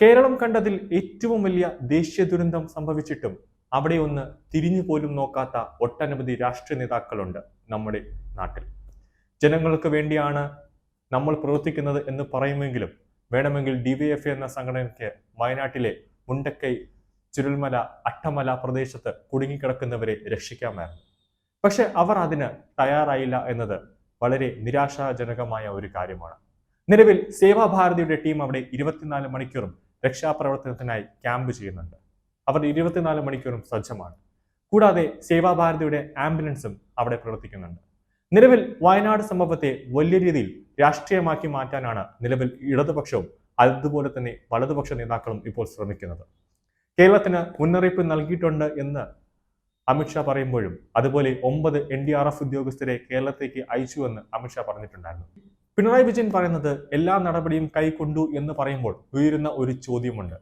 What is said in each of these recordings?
കേരളം കണ്ടതിൽ ഏറ്റവും വലിയ ദേശീയ ദുരന്തം സംഭവിച്ചിട്ടും അവിടെ ഒന്ന് തിരിഞ്ഞു പോലും നോക്കാത്ത ഒട്ടനവധി രാഷ്ട്രീയ നേതാക്കളുണ്ട് നമ്മുടെ നാട്ടിൽ. ജനങ്ങൾക്ക് വേണ്ടിയാണ് നമ്മൾ പ്രവർത്തിക്കുന്നത് എന്ന് പറയുമെങ്കിലും വേണമെങ്കിൽ ഡിവൈഎഫ് എന്ന സംഘടനയ്ക്ക് വയനാട്ടിലെ മുണ്ടക്കൈ ചുരുൾമല അട്ടമല പ്രദേശത്ത് കുടുങ്ങിക്കിടക്കുന്നവരെ രക്ഷിക്കാമായിരുന്നു. പക്ഷെ അവർ അതിന് തയ്യാറായില്ല എന്നത് വളരെ നിരാശാജനകമായ ഒരു കാര്യമാണ്. നിലവിൽ സേവാഭാരതിയുടെ ടീം അവിടെ ഇരുപത്തിനാല് മണിക്കൂറും രക്ഷാപ്രവർത്തനത്തിനായി ക്യാമ്പ് ചെയ്യുന്നുണ്ട്. അവർ ഇരുപത്തിനാല് മണിക്കൂറും സജ്ജമാണ്. കൂടാതെ സേവാഭാരതിയുടെ ആംബുലൻസും അവിടെ പ്രവർത്തിക്കുന്നുണ്ട്. നിലവിൽ വയനാട് സംഭവത്തെ വലിയ രീതിയിൽ രാഷ്ട്രീയമാക്കി മാറ്റാനാണ് നിലവിൽ ഇടതുപക്ഷവും അതുപോലെ തന്നെ വലതുപക്ഷ നേതാക്കളും ഇപ്പോൾ ശ്രമിക്കുന്നത്. കേരളത്തിന് മുന്നറിയിപ്പ് നൽകിയിട്ടുണ്ട് എന്ന് അമിത്ഷാ പറയുമ്പോഴും അതുപോലെ ഒമ്പത് എൻ ഡി ആർ എഫ് ഉദ്യോഗസ്ഥരെ കേരളത്തേക്ക് അയച്ചുവെന്ന് അമിത്ഷാ പറഞ്ഞിട്ടുണ്ടായിരുന്നു. പിണറായി വിജയൻ പറയുന്നത് എല്ലാ നടപടിയും കൈക്കൊണ്ടു എന്ന് പറയുമ്പോൾ ഉയരുന്ന ഒരു ചോദ്യമുണ്ട്.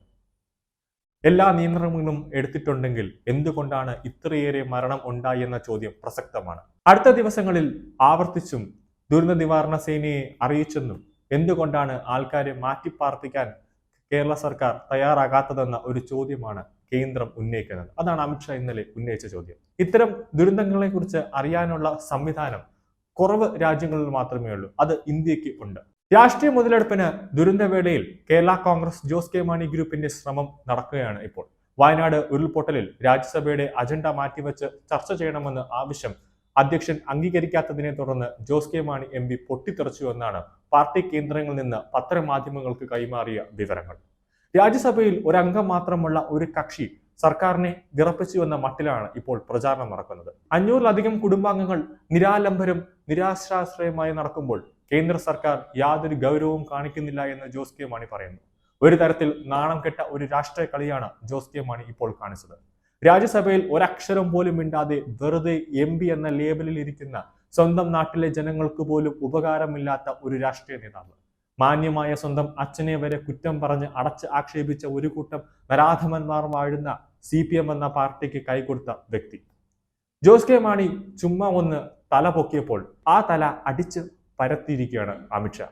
എല്ലാ നിയന്ത്രണങ്ങളും എടുത്തിട്ടുണ്ടെങ്കിൽ എന്തുകൊണ്ടാണ് ഇത്രയേറെ മരണം ഉണ്ടായി എന്ന ചോദ്യം പ്രസക്തമാണ്. അടുത്ത ദിവസങ്ങളിൽ ആവർത്തിച്ചും ദുരന്ത നിവാരണ സേനയെ അറിയിച്ചെന്നും എന്തുകൊണ്ടാണ് ആൾക്കാരെ മാറ്റിപ്പാർപ്പിക്കാൻ കേരള സർക്കാർ തയ്യാറാകാത്തതെന്ന ഒരു ചോദ്യമാണ് കേന്ദ്രം ഉന്നയിക്കുന്നത്. അതാണ് അമിത്ഷാ ഇന്നലെ ഉന്നയിച്ച ചോദ്യം. ഇത്തരം ദുരന്തങ്ങളെ കുറിച്ച് അറിയാനുള്ള സംവിധാനം കുറവ് രാജ്യങ്ങളിൽ മാത്രമേ ഉള്ളൂ. അത് ഇന്ത്യയ്ക്ക് ഉണ്ട്. രാഷ്ട്രീയ മുതലെടുപ്പിന് ദുരന്തവേളയിൽ കേരള കോൺഗ്രസ് ജോസ് കെ മാണി ഗ്രൂപ്പിന്റെ ശ്രമം നടക്കുകയാണ് ഇപ്പോൾ. വയനാട് ഉരുൾപൊട്ടലിൽ രാജ്യസഭയുടെ അജണ്ട മാറ്റിവെച്ച് ചർച്ച ചെയ്യണമെന്ന് ആവശ്യം അധ്യക്ഷൻ അംഗീകരിക്കാത്തതിനെ തുടർന്ന് Jose K Mani M P പൊട്ടിത്തെറിച്ചു എന്നാണ് പാർട്ടി കേന്ദ്രങ്ങളിൽ നിന്ന് പത്രമാധ്യമങ്ങൾക്ക് കൈമാറിയ വിവരങ്ങൾ. രാജ്യസഭയിൽ ഒരംഗം മാത്രമുള്ള ഒരു കക്ഷി സർക്കാരിനെ വിറപ്പിച്ചു എന്ന മട്ടിലാണ് ഇപ്പോൾ പ്രചാരണം നടക്കുന്നത്. അഞ്ഞൂറിലധികം കുടുംബാംഗങ്ങൾ നിരാലംബരും നിരാശ്രാശ്രയമായി നടക്കുമ്പോൾ കേന്ദ്ര സർക്കാർ യാതൊരു ഗൗരവവും കാണിക്കുന്നില്ല എന്ന് ജോസ് കെ മാണി പറയുന്നു. ഒരു തരത്തിൽ നാണം കെട്ട ഒരു രാഷ്ട്രീയ കളിയാണ് ജോസ് കെ മാണി ഇപ്പോൾ കാണിച്ചത്. രാജ്യസഭയിൽ ഒരക്ഷരം പോലും മിണ്ടാതെ വെറുതെ എം പി എന്ന ലേബലിൽ ഇരിക്കുന്ന സ്വന്തം നാട്ടിലെ ജനങ്ങൾക്ക് പോലും ഉപകാരമില്ലാത്ത ഒരു രാഷ്ട്രീയ നേതാവ്. മാന്യമായ സ്വന്തം അച്ഛനെ വരെ കുറ്റം പറഞ്ഞ് അടച്ച് ആക്ഷേപിച്ച ഒരു കൂട്ടം നരാധമന്മാർ വാഴുന്ന സി പി എം എന്ന പാർട്ടിക്ക് കൈകൊടുത്ത വ്യക്തി. ജോസ് കെ മാണി ചുമ്മാ ഒന്ന് തല പൊക്കിയപ്പോൾ ആ തല അടിച്ച് പരത്തിയിരിക്കുകയാണ് അമിത്ഷാ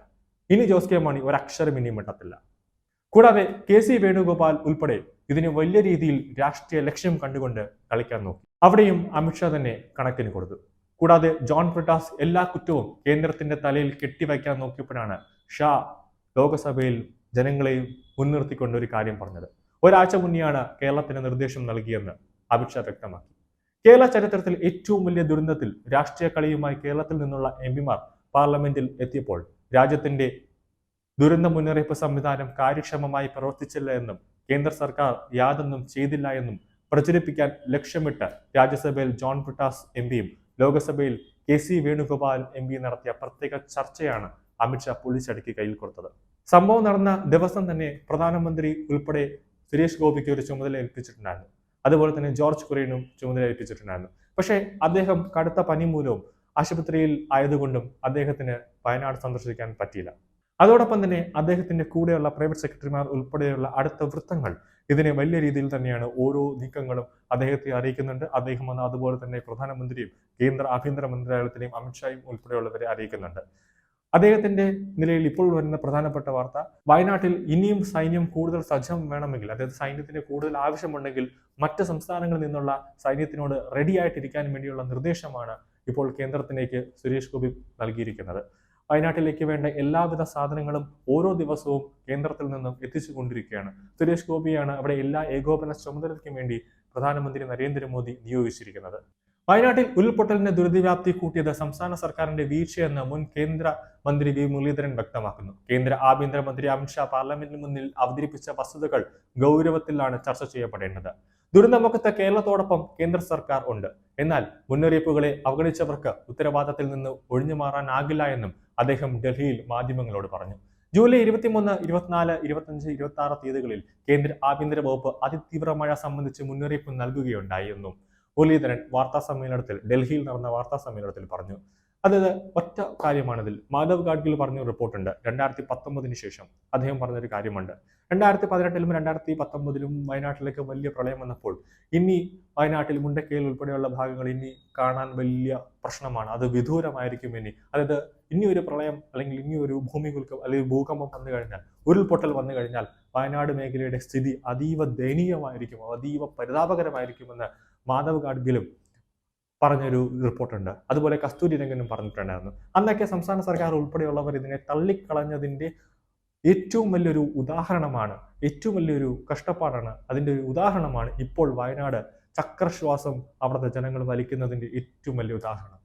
ഇനി ജോസ് കെ മാണി ഒരക്ഷരം ഇനിയും മിണ്ടത്തില്ല. കൂടാതെ കെ സി വേണുഗോപാൽ ഉൾപ്പെടെ ഇതിന് വലിയ രീതിയിൽ രാഷ്ട്രീയ ലക്ഷ്യം കണ്ടുകൊണ്ട് കളിക്കാൻ നോക്കി. അവിടെയും അമിത്ഷാ തന്നെ കണക്കിന് കൊടുത്തു. കൂടാതെ ജോൺ ബ്രിട്ടാസ് എല്ലാ കുറ്റവും കേന്ദ്രത്തിന്റെ തലയിൽ കെട്ടിവയ്ക്കാൻ നോക്കിയപ്പോഴാണ് ഷാ ലോകസഭയിൽ ജനങ്ങളെയും മുൻനിർത്തിക്കൊണ്ട് ഒരു കാര്യം പറഞ്ഞത്. ഒരാഴ്ച മുന്നെയാണ് കേരളത്തിന് നിർദ്ദേശം നൽകിയെന്ന് അമിത്ഷാ വ്യക്തമാക്കി. കേരള ചരിത്രത്തിൽ ഏറ്റവും വലിയ ദുരന്തത്തിൽ രാഷ്ട്രീയ കളിയുമായി കേരളത്തിൽ നിന്നുള്ള എം പിമാർ പാർലമെന്റിൽ എത്തിയപ്പോൾ രാജ്യത്തിന്റെ ദുരന്ത മുന്നറിയിപ്പ് സംവിധാനം കാര്യക്ഷമമായി പ്രവർത്തിച്ചില്ല എന്നും കേന്ദ്ര സർക്കാർ യാതൊന്നും ചെയ്തില്ല എന്നും പ്രചരിപ്പിക്കാൻ ലക്ഷ്യമിട്ട് രാജ്യസഭയിൽ ജോൺ ബ്രിട്ടാസ് എം പിയും ലോക്സഭയിൽ K C Venugopal M P നടത്തിയ പ്രത്യേക ചർച്ചയാണ് അമിത്ഷാ പോലീസടക്കി കയ്യിൽ കൊടുത്തത്. സംഭവം നടന്ന ദിവസം തന്നെ പ്രധാനമന്ത്രി ഉൾപ്പെടെ സുരേഷ് ഗോപിക്ക് ഒരു ചുമതല ഏൽപ്പിച്ചിട്ടുണ്ടായിരുന്നു. അതുപോലെ തന്നെ ജോർജ് കുര്യനും ചുമതല ഏൽപ്പിച്ചിട്ടുണ്ടായിരുന്നു. പക്ഷേ അദ്ദേഹം കടുത്ത പനി മൂലവും ആശുപത്രിയിൽ ആയതുകൊണ്ടും അദ്ദേഹത്തിന് വയനാട് സന്ദർശിക്കാൻ പറ്റിയില്ല. അതോടൊപ്പം തന്നെ അദ്ദേഹത്തിന്റെ കൂടെയുള്ള പ്രൈവറ്റ് സെക്രട്ടറിമാർ ഉൾപ്പെടെയുള്ള അടുത്ത വൃത്തങ്ങൾ ഇതിനെ വലിയ രീതിയിൽ തന്നെയാണ് ഓരോ നീക്കങ്ങളും അദ്ദേഹത്തെ അറിയിക്കുന്നുണ്ട്. അദ്ദേഹം അതുപോലെ തന്നെ പ്രധാനമന്ത്രിയും കേന്ദ്ര ആഭ്യന്തര മന്ത്രാലയത്തിലെയും അമിത്ഷായും ഉൾപ്പെടെയുള്ളവരെ അറിയിക്കുന്നുണ്ട്. അദ്ദേഹത്തിന്റെ നിലയിൽ ഇപ്പോൾ വരുന്ന പ്രധാനപ്പെട്ട വാർത്ത വയനാട്ടിൽ ഇനിയും സൈന്യം കൂടുതൽ സജ്ജം വേണമെങ്കിൽ അതായത് സൈന്യത്തിന് കൂടുതൽ ആവശ്യമുണ്ടെങ്കിൽ മറ്റ് സംസ്ഥാനങ്ങളിൽ നിന്നുള്ള സൈന്യത്തിനോട് റെഡി ആയിട്ടിരിക്കാൻ വേണ്ടിയുള്ള നിർദ്ദേശമാണ് ഇപ്പോൾ കേന്ദ്രത്തിലേക്ക് സുരേഷ് ഗോപി നൽകിയിരിക്കുന്നത്. വയനാട്ടിലേക്ക് വേണ്ട എല്ലാവിധ സാധനങ്ങളും ഓരോ ദിവസവും കേന്ദ്രത്തിൽ നിന്നും എത്തിച്ചുകൊണ്ടിരിക്കുകയാണ്. സുരേഷ് ഗോപിയാണ് അവിടെ എല്ലാ ഏകോപന ചുമതലയ്ക്കും വേണ്ടി പ്രധാനമന്ത്രി നരേന്ദ്രമോദി നിയോഗിച്ചിരിക്കുന്നത്. വയനാട്ടിൽ ഉരുൾപൊട്ടലിന്റെ ദുരിതവ്യാപ്തി കൂട്ടിയത് സംസ്ഥാന സർക്കാരിന്റെ വീഴ്ചയെന്ന് മുൻ കേന്ദ്ര മന്ത്രി വി മുരളീധരൻ വ്യക്തമാക്കുന്നു. കേന്ദ്ര ആഭ്യന്തരമന്ത്രി അമിത്ഷാ പാർലമെന്റിന് മുന്നിൽ അവതരിപ്പിച്ച വസ്തുതകൾ ഗൗരവത്തിലാണ് ചർച്ച ചെയ്യപ്പെടേണ്ടത്. ദുരന്തമുഖത്ത് കേരളത്തോടൊപ്പം കേന്ദ്ര സർക്കാർ ഉണ്ട്. എന്നാൽ മുന്നറിയിപ്പുകളെ അവഗണിച്ചവർക്ക് ഉത്തരവാദിത്തത്തിൽ നിന്ന് ഒഴിഞ്ഞു മാറാനാകില്ല എന്നും അദ്ദേഹം ഡൽഹിയിൽ മാധ്യമങ്ങളോട് പറഞ്ഞു. ജൂലൈ ഇരുപത്തിമൂന്ന് ഇരുപത്തിനാല് ഇരുപത്തഞ്ച് ഇരുപത്തി ആറ് തീയതികളിൽ കേന്ദ്ര ആഭ്യന്തര വകുപ്പ് അതിതീവ്ര മഴ സംബന്ധിച്ച് മുന്നറിയിപ്പ് നൽകുകയുണ്ടായി എന്നും മുരളീധരൻ വാർത്താ സമ്മേളനത്തിൽ ഡൽഹിയിൽ നടന്ന വാർത്താ സമ്മേളനത്തിൽ പറഞ്ഞു. അതായത് ഒറ്റ കാര്യമാണിതിൽ. മാധവ് ഗാഡ്ഗിൽ പറഞ്ഞ റിപ്പോർട്ടുണ്ട്. രണ്ടായിരത്തി പത്തൊമ്പതിന് ശേഷം അദ്ദേഹം പറഞ്ഞൊരു കാര്യമുണ്ട്. രണ്ടായിരത്തി പതിനെട്ടിലും രണ്ടായിരത്തി പത്തൊമ്പതിലും വയനാട്ടിലേക്ക് വലിയ പ്രളയം വന്നപ്പോൾ ഇനി വയനാട്ടിൽ മുണ്ടക്കയിൽ ഉൾപ്പെടെയുള്ള ഭാഗങ്ങൾ ഇനി കാണാൻ വലിയ പ്രശ്നമാണ്. അത് വിദൂരമായിരിക്കും ഇനി. അതായത് ഇനി ഒരു പ്രളയം അല്ലെങ്കിൽ ഇനി ഒരു ഭൂമികുൽക്കം അല്ലെങ്കിൽ ഭൂകമ്പം വന്നു കഴിഞ്ഞാൽ ഉരുൾപൊട്ടൽ വന്നു കഴിഞ്ഞാൽ വയനാട് മേഖലയുടെ സ്ഥിതി അതീവ ദയനീയമായിരിക്കും അതീവ പരിതാപകരമായിരിക്കുമെന്ന് മാധവ് ഗാഡ്ഗിലും പറഞ്ഞൊരു റിപ്പോർട്ടുണ്ട്. അതുപോലെ കസ്തൂരി രംഗനും പറഞ്ഞിട്ടുണ്ടായിരുന്നു. അന്നൊക്കെ സംസ്ഥാന സർക്കാർ ഉൾപ്പെടെയുള്ളവർ ഇതിനെ തള്ളിക്കളഞ്ഞതിന്റെ ഏറ്റവും വലിയൊരു ഉദാഹരണമാണ് ഏറ്റവും വലിയൊരു കഷ്ടപ്പാടാണ് അതിന്റെ ഒരു ഉദാഹരണമാണ് ഇപ്പോൾ വയനാട് ചക്രശ്വാസം അവിടുത്തെ ജനങ്ങൾ വലിക്കുന്നതിന്റെ ഏറ്റവും വലിയ ഉദാഹരണം.